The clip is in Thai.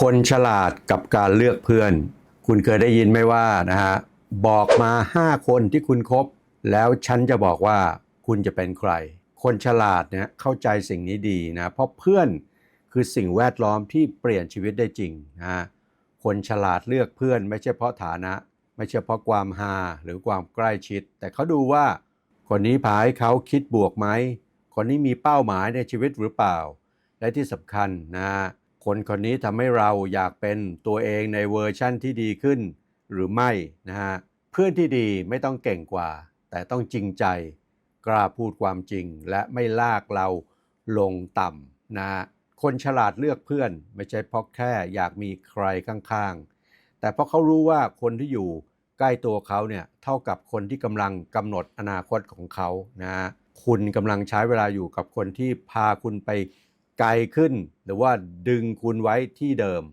คนฉลาดกับการเลือกเพื่อน คุณเคยได้ยินไหมว่านะฮะบอกมา 5 คนที่คุณคบ แล้วฉันจะบอกว่าคุณจะเป็นใคร คนฉลาดเนี่ยเข้าใจสิ่งนี้ดีนะเพราะเพื่อนคือสิ่งแวดล้อมที่เปลี่ยนชีวิตได้จริงนะฮะคนฉลาดเลือกเพื่อน ไม่ใช่เพราะฐานะ ไม่ใช่เพราะความฮาหรือความใกล้ชิด แต่เขาดูว่า คนนี้พาให้เขาคิดบวกไหมคนนี้มีเป้าหมายในชีวิตหรือเปล่า และที่สำคัญนะฮะ คนคนนี้ทำให้เราอยากเป็นตัวเองในเวอร์ชั่นที่ดีขึ้น หรือไม่นะฮะเพื่อนที่ดีไม่ต้องเก่งกว่า แต่ต้องจริงใจ กล้าพูดความจริง และไม่ลากเราลงต่ำนะฮะคนฉลาดเลือกเพื่อน ไม่ใช่เพราะแค่อยากมีใครข้างๆ แต่เพราะเขารู้ว่าคนที่อยู่ใกล้ตัวเขาเนี่ยเท่ากับคนที่กำลังกำหนดอนาคตของเขานะฮะคุณกำลังใช้เวลาอยู่กับคนที่พาคุณไป ไกลขึ้นหรือว่าดึงคุณไว้ที่เดิม